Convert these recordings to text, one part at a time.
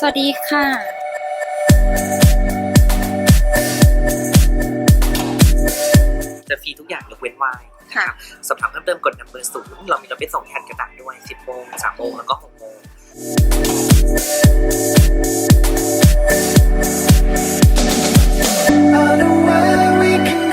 สวัสดีค่ะจะฟรีทุกอย่างยกเว้นไวน์ค่ะสอบถามเพิ่มเติมกดนัมเบอร์ศูนย์เรามีรถไปส่งแทนกระดาษด้วย 10โมง3โมงแล้วก็6โมง I know where we can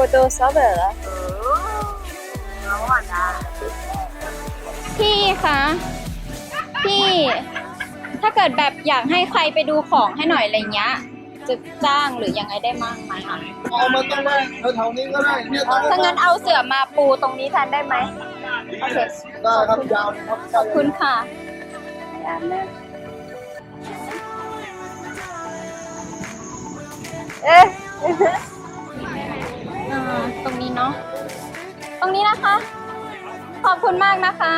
have to pay for those other พี่คะ พี่ ถ้าเกิดแบบอยากให้ใครไปดูของให้หน่อยอะไรเงี้ย จะจ้างหรือยังไงได้มั่งไหมคะเอามาตรงนี้แถวๆนี้ก็ได้เนี่ยตรงนี้ถ้างั้นเอาเสือมาปูตรงนี้แทนได้ไหมโอเคได้ครับยาวนะครับขอบคุณค่ะเอ๊ะ อ่าตรงนี้เนาะ ตรงนี้นะคะ ขอบคุณมากนะคะ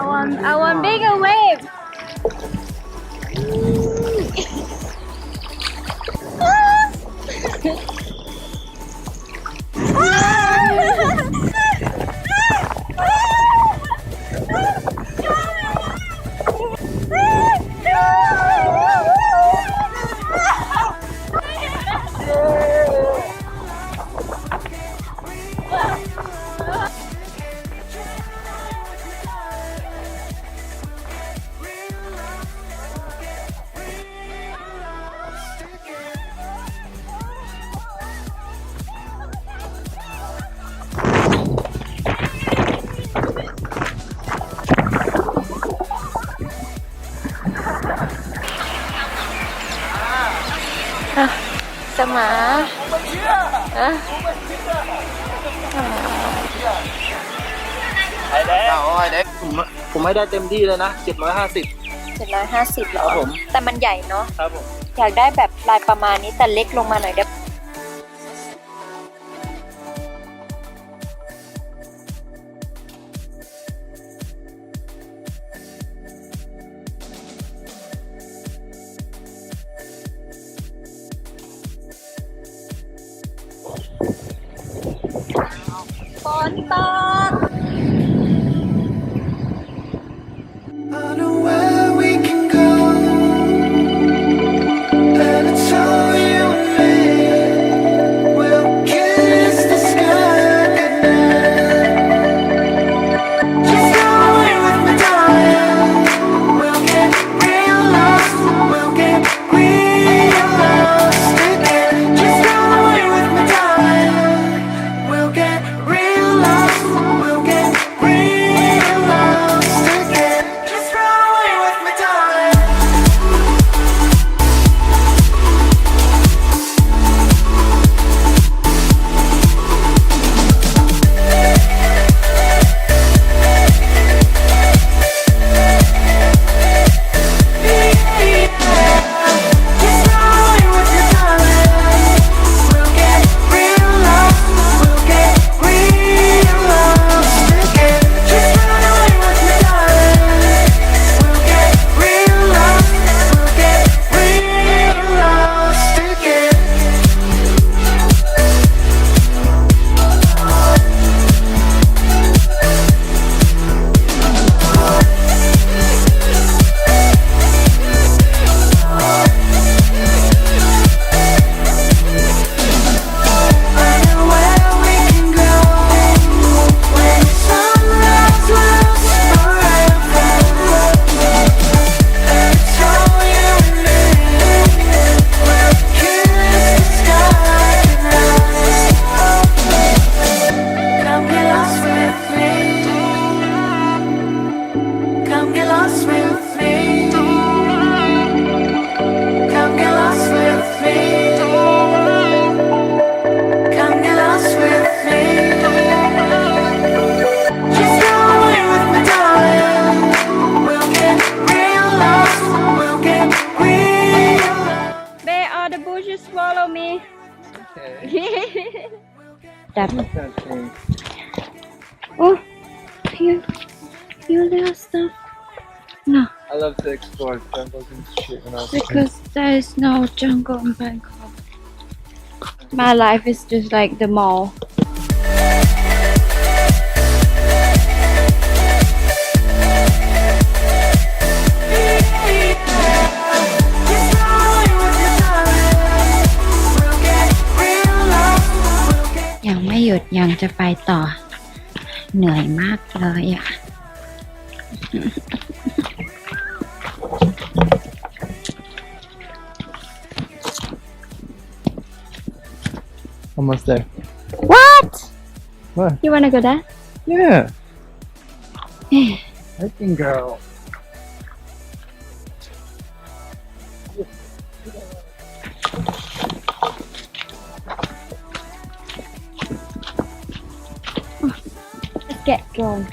I want I want bigger way สมาอะเอาไอ้เด็กผมผมให้ได้เต็มที่เลยนะ 750เจ็ดร้อยห้าสิบเหรอ ครับผม แต่มันใหญ่เนาะ ครับผม อยากได้แบบลายประมาณนี้แต่เล็กลงมาหน่อยได้ปะ Thing. oh, you you little stuff. No, I love to explore jungles and shit when I was because there is no jungle in Bangkok. My life is just like the mall. ดยังจะไปต่อ เหนื่อยมากเลยอะ Almost there. What? What? You wanna go there? Yeah. I can go. Get going.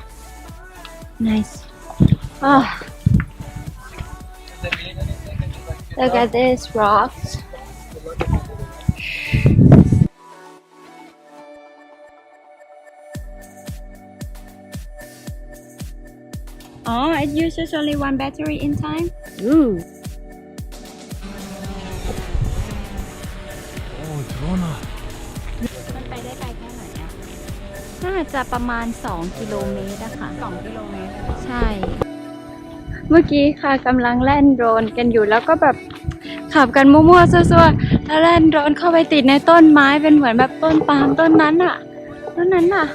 Nice. Oh, look at these rocks. Oh, it uses only one battery in time. Ooh. Oh, Jonah. น่าจะประมาณ 2 กิโลเมตรอะค่ะ 2 กิโลเมตร ใช่ เมื่อกี้ค่ะกำลังแล่นโดรนกันอยู่แล้วก็แบบขับกันมั่วๆซั่วๆแล้วแล่นโดรนเข้าไปติดในต้นไม้เป็นเหมือนแบบต้นปาล์มต้นนั้นอะต้นนั้นอะ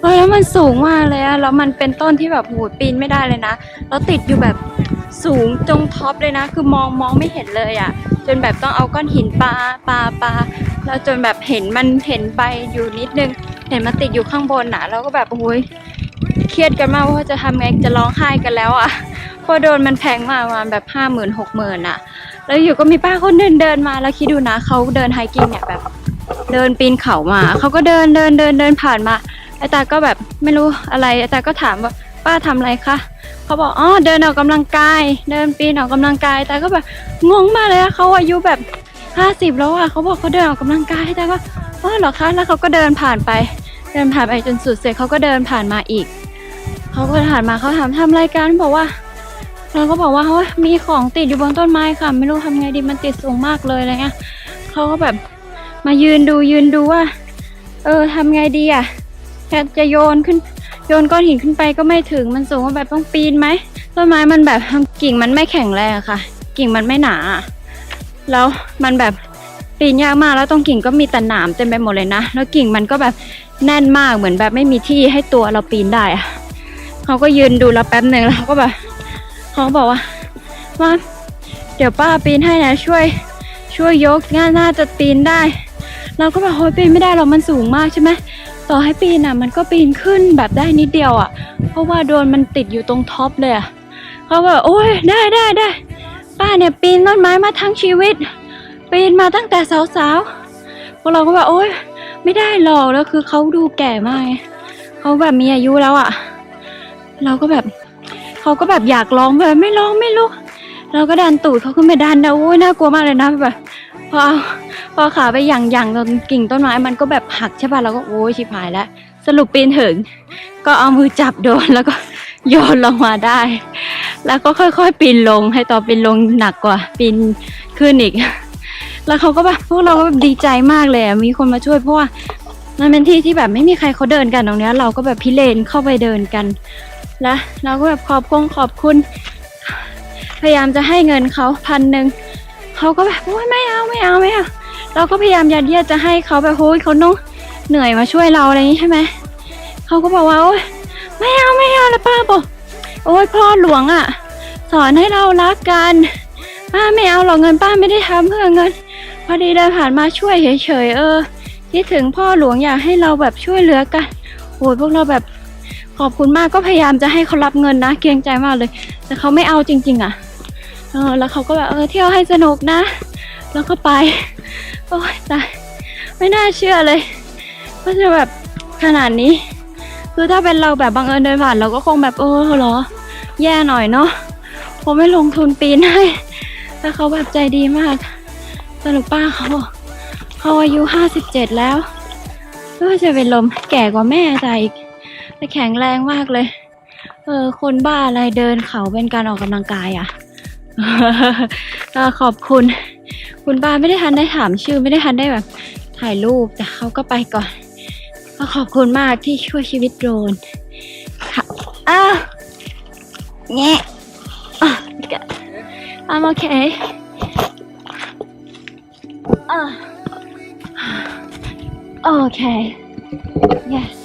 เออแล้วมันสูงมากเลยอะแล้วมันเป็นต้นที่แบบหูปีนไม่ได้เลยนะแล้วติดอยู่แบบสูงตรงท็อปเลยนะ คือมองมองไม่เห็นเลยอะจนแบบต้องเอาก้อนหินปาปาปาแล้วจนแบบเห็นมันเห็นใบอยู่นิดนึง เห็นมันติดอยู่ข้างบนนะแล้วก็แบบโอ้ยเครียดกันมากว่าจะทำไงจะร้องไห้กันแล้วอะเพราะโดนมันแพงมากประมาณแบบห้าหมื่นหกหมื่นอะ แล้วอยู่ก็มีป้าคนเดินเดินมาแล้วคิดดูนะเขาเดินไฮกิ้งเนี่ยแบบ เดินปีนเขามาเขาก็เดินเดินเดินเดินผ่านมาไอตาก็แบบไม่รู้อะไรไอตาก็ถามว่าป้าทำอะไรคะเขาบอกอ๋อเดินออกกำลังกาย เดินปีนออกกำลังกายแต่ก็แบบงงมากเลยอะเขาอายุแบบห้าสิบแล้วอะเขาบอกเขาเดินออกกำลังกายแต่ก็ อ๋อเหรอคะ แล้วเขาก็เดินผ่านไป เดินผ่านไปจนสุดเสร็จเขาก็เดินผ่านมาอีก เขาก็ผ่านมาเขาถามทำรายการบอกว่า เราก็บอกว่าเฮ้ยมีของติดอยู่บนต้นไม้ค่ะ ไม่รู้ทำไงดีมันติดสูงมากเลยอะไรเงี้ยเขาก็แบบมายืนดูยืนดูว่า เออทำไงดีอะจะโยนขึ้นโยนก้อนหินขึ้นไปก็ไม่ถึงมันสูงว่าแบบต้องปีนไหมต้นไม้มันแบบกิ่งมันไม่แข็งแรงค่ะ กิ่งมันไม่หนา แล้วมันแบบ ปีนยากมากแล้วตรงกิ่งก็มีแต่หนามเต็มไปหมดเลยนะ แล้วกิ่งมันก็แบบแน่นมากเหมือนแบบไม่มีที่ให้ตัวเราปีนได้อะเขาก็ยืนดูเราแป๊บหนึ่งแล้วเขาก็แบบเขาบอกว่าว่าเดี๋ยวป้าปีนให้นะช่วย ช่วยยกง่าน่าจะปีนได้ เราก็แบบโอ้ยปีนไม่ได้หรอกมันสูงมากใช่ไหมต่อให้ปีนอะมันก็ปีนขึ้นแบบได้นิดเดียวอะ เพราะว่าโดนมันติดอยู่ตรงท็อปเลยอะเขาก็แบบโอ้ยได้ได้ได้ป้าเนี่ยปีนต้นไม้มาทั้งชีวิต ปีนมาตั้งแต่สาวๆพวกเราก็แบบโอ๊ยไม่ได้หรอกแล้วคือเขาดูแก่มากเขาแบบมีอายุแล้วอะ่ะ เราก็แบบเขาก็แบบอยากร้องแบบไม่ร้องไม่ลุกเราก็ดันตูดเขาขึ้นไปดันนะโอ้ยน่ากลัวมากเลยนะแบบพอเอาพอขาไปหยั่งหยั่งตรงกิ่งต้นไม้มันก็แบบหักใช่ป่ะเราก็โอ้ยชิบหายแล้วสรุปปีนถึง ก็เอามือจับโดนแล้วก็โยนลงมาได้ แล้วก็ค่อยๆปีนลงให้ต่อปีนลงหนักกว่าปีนขึ้นอีก แล้วเขาก็แบบพวกเราก็แบบดีใจมากเลยอะมีคนมาช่วยเพราะว่ามันเป็นที่ที่แบบไม่มีใครเขาเดินกันตรงเนี้ย เราก็แบบพิเรนเข้าไปเดินกัน แล้วเราก็แบบขอบคุณขอบคุณ พยายามจะให้เงินเขาพันหนึ่งเขาก็แบบโอ้ยไม่เอาไม่เอาไม่เอาเราก็พยายามยัดเยียดจะให้เขาแบบโอ้ยเขาต้องเหนื่อยมาช่วยเราอะไรอย่างนี้ใช่ไหมเขาก็บอกว่าโอ้ยไม่เอาไม่เอาแล้วป้าบอกโอ้ยพ่อหลวงอะ่ะ สอนให้เรารักกันป้าไม่เอาหรอกเงินป้าไม่ได้ทำเพื่อเงิน พอดีเดินผ่านมาช่วยเฉยๆเออคิดถึงพ่อหลวงอยากให้เราแบบช่วยเหลือกันโอ้ยพวกเราแบบขอบคุณมากก็พยายามจะให้เขารับเงินนะ เกรงใจมากเลย แต่เขาไม่เอาจริง ๆ อะเออแล้วเขาก็แบบเออเที่ยวให้สนุกนะ แล้วก็ไปโอ้ยตายไม่น่าเชื่อเลยว่าจะแบบขนาดนี้ คือถ้าเป็นเราแบบบังเอิญเดินผ่านเราก็คงแบบเออเหรอ แย่หน่อยเนาะผมไม่ลงทุนปีนให้แต่เขาแบบใจดีมาก สรุปป้าเขาเขาเขาอายุห้าสิบเจ็ดแล้วก็จะเป็นลมแก่กว่าแม่ใจอีกแต่แข็งแรงมากเลย เออ คนบ้าอะไรเดินเขาเป็นการออกกำลังกายอะก็ขอบคุณ คุณป้าไม่ได้ทันได้ถามชื่อไม่ได้ทันได้แบบ ถ่ายรูปแต่เขาก็ไปก่อนก็ขอบคุณมากที่ช่วยชีวิตโดรนค่ะอ้าวแงะอะ I'm okay อะ okay yes